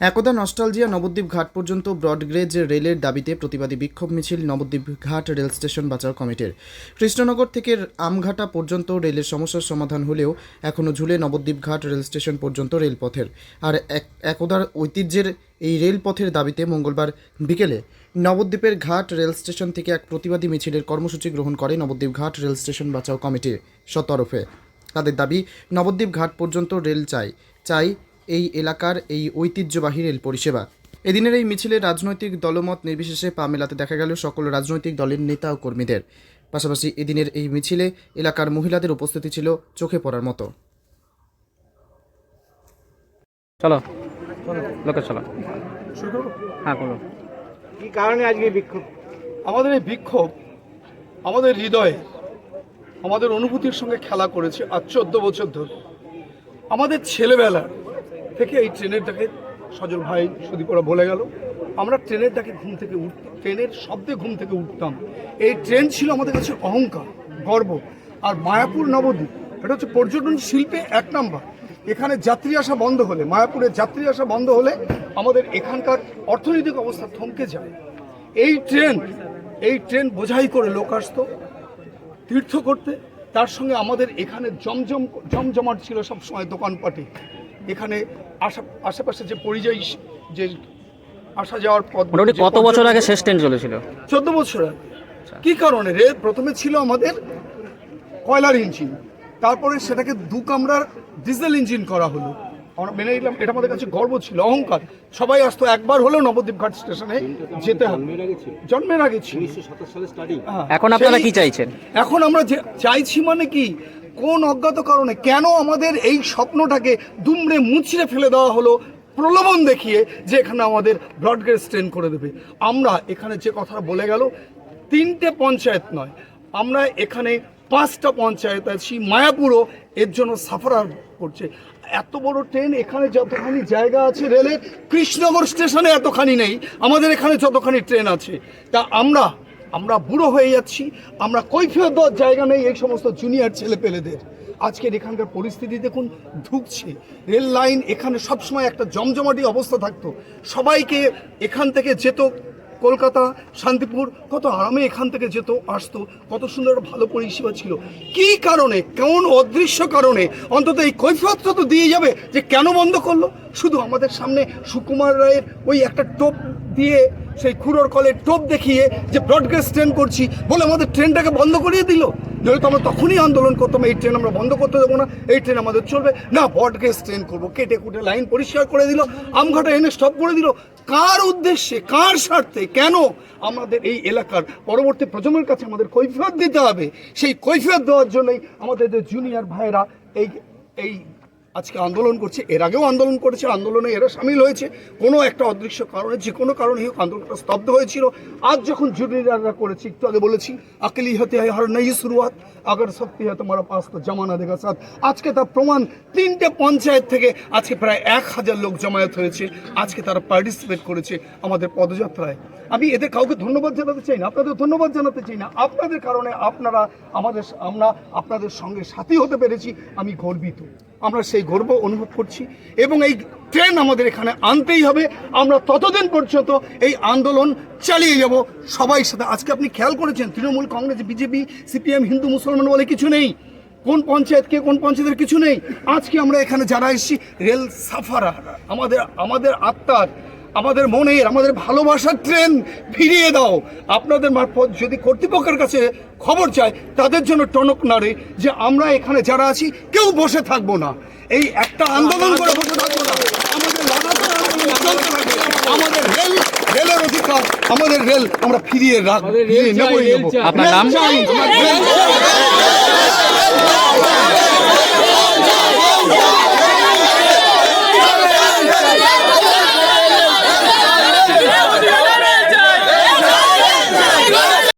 একদা নস্টালজিয়া নবদ্বীপ ঘাট পর্যন্ত ব্রডগ্রেজ রেলের দাবিতে প্রতিবাদী বিক্ষোভ মিছিল নবদ্বীপ ঘাট রেল স্টেশন বাঁচাও কমিটির। কৃষ্ণনগর থেকে আমঘাটা পর্যন্ত রেলের সমস্যার সমাধান হলেও এখনও ঝুলে নবদ্বীপ ঘাট রেল স্টেশন পর্যন্ত রেলপথের। আর এক একদার ঐতিহ্যের এই রেলপথের দাবিতে মঙ্গলবার বিকেলে নবদ্বীপের ঘাট রেল স্টেশন থেকে এক প্রতিবাদী মিছিলের কর্মসূচি গ্রহণ করে নবদ্বীপ ঘাট রেল স্টেশন বাঁচাও কমিটির সতরফে। তাদের দাবি, নবদ্বীপ ঘাট পর্যন্ত রেল চাই চাই এই এলাকার এই ঐতিহ্যবাহী রেল পরিষেবা। এদিনের এই মিছিলে রাজনৈতিক দলমত নির্বিশেষে পা মেলাতে দেখা গেল সকল রাজনৈতিক দলের নেতা ও কর্মীদের। পাশাপাশি এদিনের এই মিছিলে এলাকার মহিলাদের উপস্থিতি ছিল চোখে পড়ার মতো। চলো। লোকে চলো। হ্যাঁ করো কি কারণে আজকে বিক্ষোভ? আমাদের এই বিক্ষোভ আমাদের হৃদয়ে আমাদের অনুভূতির সঙ্গে খেলা করেছে আর চোদ্দ বছর ধরে। আমাদের ছেলেবেলার থেকে এই ট্রেনের ডাকে সজল ভাই সুদীপরা বলে গেল। আমরা ট্রেনের ডাকে ঘুম থেকে উঠতাম ট্রেনের শব্দে ঘুম থেকে উঠতাম। এই ট্রেন ছিল আমাদের কাছে অহংকার, গর্ব আর মায়াপুর নবদ্বীপ। এটা হচ্ছে পর্যটন শিল্পে এক নাম্বার। এখানে যাত্রী আসা বন্ধ হলে মায়াপুরের যাত্রী আসা বন্ধ হলে আমাদের এখানকার অর্থনৈতিক অবস্থা থমকে যায়। এই ট্রেন এই ট্রেন বোঝাই করে লোক আসতো, তীর্থ করতে। তার সঙ্গে আমাদের এখানে জমজম, জমজমাট ছিল সব সময় দোকানপাটে। এখানে আশা আশেপাশে যে পরিযায়ী যে আসা যাওয়ার পথ মোটামুটি কত বছর আগে শেষ ট্রেন চলেছিল? চোদ্দ বছর আগে। কি কারণে? রে প্রথমে ছিল আমাদের কয়লার ইঞ্জিন তারপরে সেটাকে দু কামরার ডিজেল ইঞ্জিন করা হলো। আমরা মেনে নিলাম এটা আমাদের কাছে গর্ব ছিল অহংকার। সবাই আসতো একবার হলেও নবদ্বীপ ঘাট স্টেশনে যেতে হবে। জন্মের আগে ছিল। এখন আপনারা কি চাইছেন? এখন আমরা যে চাইছি মানে কি? কোন অজ্ঞাত কারণে কেন আমাদের এই স্বপ্নটাকে দুমড়ে মুচড়ে ফেলে দেওয়া হলো প্রলোভন দেখিয়ে যে এখানে আমাদের ব্রডগেজ ট্রেন করে দেবে? আমরা এখানে যে কথা বলে গেল, তিনটে পঞ্চায়েত নয়, আমরা এখানে পাঁচটা পঞ্চায়েত আছি, মায়াপুরও এর জন্য সাফার করছে। এত বড় ট্রেন এখানে যতখানি জায়গা আছে রেলের কৃষ্ণনগর স্টেশনে এতখানি নেই, আমাদের এখানে যতখানি ট্রেন আছে। তা আমরা আমরা বুড়ো হয়ে যাচ্ছি, আমরা কৈফিয়ত দেওয়ার জায়গা নেই এই সমস্ত জুনিয়র ছেলে পেলেদের আজকের এখানকার পরিস্থিতি দেখুন ঢুকছে রেল লাইন এখানে সবসময় একটা জমজমাটি অবস্থা থাকতো। সবাইকে এখান থেকে যেত কলকাতা, শান্তিপুর, কত আরামে এখান থেকে যেত, আসতো। কত সুন্দর ভালো পরিষেবা ছিল। কি কারণে, কেমন অদৃশ্য কারণে? অন্তত এই কৈফিয়তটা তো দিয়ে যাবে যে কেন বন্ধ করল? শুধু আমাদের সামনে সুকুমার রায়ের ওই একটা টোপ দিয়ে সেই খুঁড়োর কলে টোপ দেখিয়ে যে ব্রডগেজ ট্রেন করছি বলে আমাদের ট্রেনটাকে বন্ধ করিয়ে দিল। নয়তো আমরা তখনই আন্দোলন করতাম, এই ট্রেন আমরা বন্ধ করতে দেবো না, এই ট্রেন আমাদের চলবে। না ব্রডগেজ ট্রেন করব। কেটে কুটে লাইন পরিষ্কার করে দিল, আমঘাটা এনে স্টপ করে দিল। কার উদ্দেশ্যে, কার স্বার্থে, কেন আমাদের এই এলাকার পরবর্তী প্রজন্মের কাছে আমাদের কৈফিয়ত দিতে হবে? সেই কৈফিয়ত দেওয়ার জন্যই আমাদের যে জুনিয়র ভাইয়েরা এই এই আজকে আন্দোলন করছে, এর আগেও আন্দোলন করেছে, আন্দোলনে এরা সামিল হয়েছে। কোনো একটা অদৃশ্য কারণে, যে কোনো কারণে হোক আন্দোলনটা স্তব্ধ হয়েছিল। আজ যখন জুনিয়ররা করেছে, একটু আগে বলেছি, আকেলি হতে হয় হর নেই শুরুয়াত আগর শক্তি হয় তোমার পাস তো জামানা দেখা সাথ আজকে তার প্রমাণ তিনটে পঞ্চায়েত থেকে আজকে প্রায় এক হাজার লোক জমায়েত হয়েছে। আজকে তারা পার্টিসিপেট করেছে আমাদের পদযাত্রায়। আমি এদের কাউকে ধন্যবাদ জানাতে চাই না, আপনাদের ধন্যবাদ জানাতে চাই না। আপনাদের কারণে আপনারা আমাদের আমরা আপনাদের সঙ্গে সাথী হতে পেরেছি। আমি গর্বিত। আমরা সেই গর্ব অনুভব করছি। এবং এই ট্রেন আমাদের এখানে আনতেই হবে। আমরা ততদিন পর্যন্ত এই আন্দোলন চালিয়ে যাব। সবাই সাথে আজকে আপনি খেয়াল করেছেন, তৃণমূল কংগ্রেস, বিজেপি, সিপিএম, হিন্দু, মুসলমান বলে কিছু নেই। কোন পঞ্চায়েত কে, কোন পঞ্চায়েতের কিছু নেই। আজকে আমরা এখানে যারা এসেছি, রেল সাফারা, আমাদের আমাদের আত্মার আমাদের মনের আমাদের ভালোবাসার ট্রেন ফিরিয়ে দাও। আপনাদের মারফত যদি কর্তৃপক্ষের কাছে খবর চায় তাদের জন্য টনক নাড়ে যে আমরা এখানে যারা আছি কেউ বসে থাকব না। এই একটা আন্দোলন করে বসে থাকব না। আমাদের লাগাতার আন্দোলন চলতে থাকবে। আমাদের রেল রেলের অধিকার আমাদের রেল আমরা ফিরিয়ে রাখব আপনার নাম?